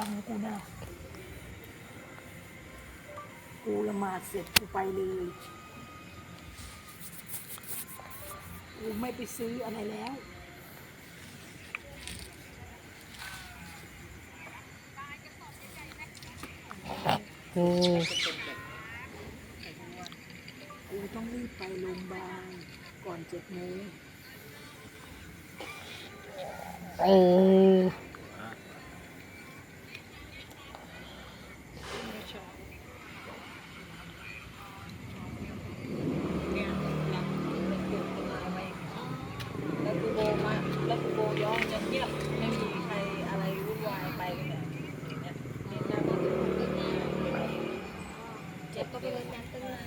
ฟังกูนะ กูละหมาดเสร็จกูไปเลย กูไม่ไปซื้ออะไรแล้วอืมกูต้องรีบไปโรงพยาบาลก่อนเจ็ดโมงเออ เนี่ยหลังมันเกิดขึ้นมาไม่แล้วกูโบมาแล้วกูโบย้อนจะเงียบไม่มีใครอะไรวุ่นวายไปเลยเนี่ยเนี่ยหน้าบ้านเจ็บก็ไปเลยนะต้นไม้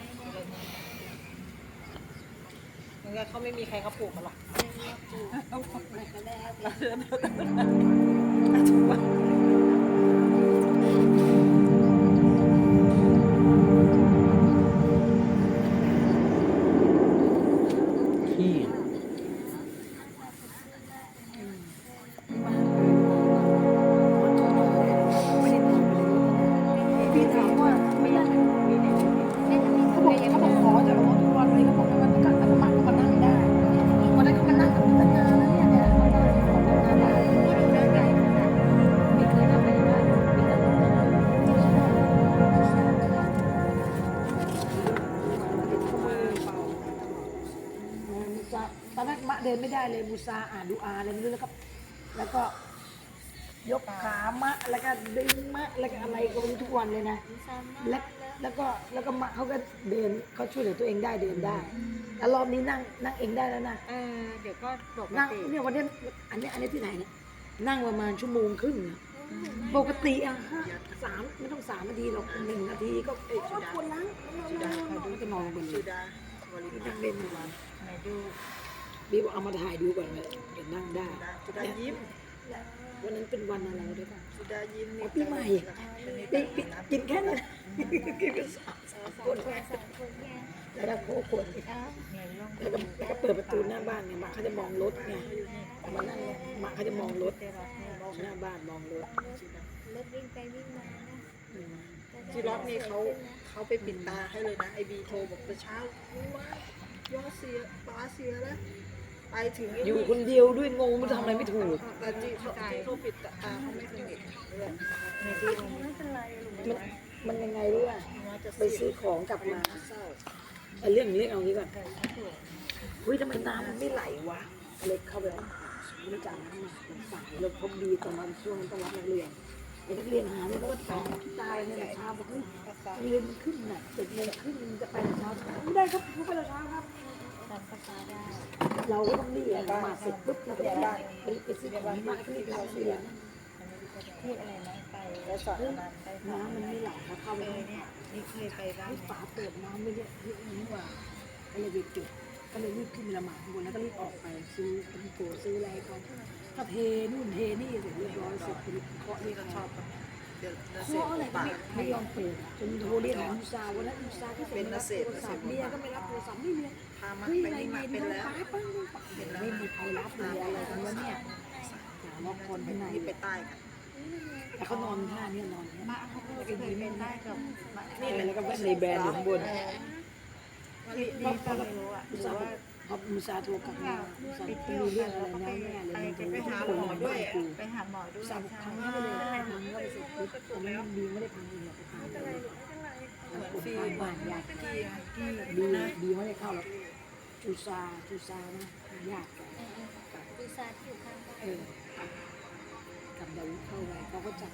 มัน ก็เขาไม่มีใครเขาปลูกกันหรอกเขาปลูก เดินไม่ได้เลยมูซาอ่านดูอาอะไรไม่รู้แล้วก็ แล้วก็ ยกขามะแล้วก็ดึงมะแล้วก็อะไรก็ไม่รู้ทุกวันเลยนะแล้วแล้วก็แล้วก็มะเขาก็เดินเขาช่วยเหลือตัวเองได้เดินได้แล้วรอบนี้นั่งนั่งเองได้แล้วนะเออเดี๋ยวก็ปกนั่งติเนี่ยวันนี้อันนี้อันนี้ที่ไหนเนี่ยนั่งประมาณชั่วโมงครึ่งอะปกติอะห้าสามไม่ต้องสามนาทีหรอกหนึ่งนาทีก็เอ้ยปวดหลังเขาจะนอนลงไปเลสุยดาวรินั่งเล่นทุกวันไหนดู บีบอกเอามาถ่ายดูก่อนเลยเดี๋ยวนั่งได้สุดายิ้มวันนั้นเป็นวันอะไรด้วยกันสุดายิ้มอ๋อปีใหม่ปีปีกินแค่นั้นกินไปสามสามคนแล้วก็โคคนไหนลองแล้วก็แล้วก็เปิดประตูหน้าบ้านไงมาเขาจะมองรถไงมานั่งมาเขาจะมองรถหน้าบ้านมองรถรถวิ่งไปวิ่งมานะอืมที่รถนี่เขาเขาไปปิดตาให้เลยนะไอบีโทรบอกแต่เช้าว่าย่าเสียตาเสียแล้ว ไปถึงอยู่คนเดียวด้วยงงไม่รู้ทำอะไรไม่ถูก แต่ที่เขาที่เขาปิดตาเขาไม่สนิทเลยในดูไม่เป็นไรมันมันยังไงรู้ป่ะว่าจะไปซื้อของกลับมาเอาเรื่องเรื่องเอางี้ก่อนเฮ้ยทำไมน้ำมันไม่ไหลวะ เล็กเข้าไปแล้วไม่ได้จ่ายน้ำมาเป็นสายแล้วพบดีตอนนั้นช่วงนั้นต้องรับนักเรียนไอ้นักเรียนหาเนี่ยก็ตายตายเนี่ยเช้าบอกเฮ้ยเรียนมันขึ้นน่ะเจ็ดโมงครึ่งจะไปแต่เช้าไม่ได้ครับทุกไปแต่เช้าครับทำภาษาได้ เราต้องรีบมาเสร็จปุ๊บเราก็ไปไปไปซื้อของมาที่ร้าเรียนพูดอะไรนะไปแล้วสอนนานไปน้ำมันไม่ไหลนะเข้าไปเนี่ยนี่เคยไปบ้านฝาเปิดน้ำไม่ได้เยอะนี้ว่าก็เลยไปเก็บก็เลยรีบขึ้นละหมาดข้างบนแล้วก็รีบออกไปซื้อเป็นโกซื้ออะไรเขาก็เทนู่นเทนี่เสร็จเรียบร้อยเสร็จเคาะนี่ก็ชอบ เดี๋ยวเคาะอะไรก็ไม่ไม่ยอมเปิดจนโทรเรียกหาอุซาวันนั้นอุซาก็ส่งรับโทรศัพท์เมียก็ไม่รับโทรศัพท์ไม่เมียพามาเฮ้ยไปอะไรนี่มาเมียเป็นโดนแล้วตายปั้งไม่มีใครรับเลยอะไรกันวะเนี่ยหาว่าคนข้างในนี่ไปใต้กันแต่เขานอนท่าเนี่ยนอนเนี่ยมาเขาก็เคยเป็นได้กับนี่แล้วก็ในแบรนด์อยู่ข้างบนนี่นี่ก็ไม่รู้อะอุซาบ อกพอมุซาโทรกับมามุซาไม่รู้เรื่องอะไรนะแม่เลยมันจะไปหาหมอด้วยไปหาหมอด้วยซาบอกพังเข้าไปเลยพังเข้ไปเสร็จปุ๊บตอนนั้นมันดีไม่ได้พังเองหรอกพังเลยเหมือนคนฟีข้างบ้านญาติที่ที่ดีดีไม่ได้เข้าหรอกอุซาอุซานะญากันดูซาที่อยู่ข้างบ้านเออกับดาวิเข้าไปเขาก็จับ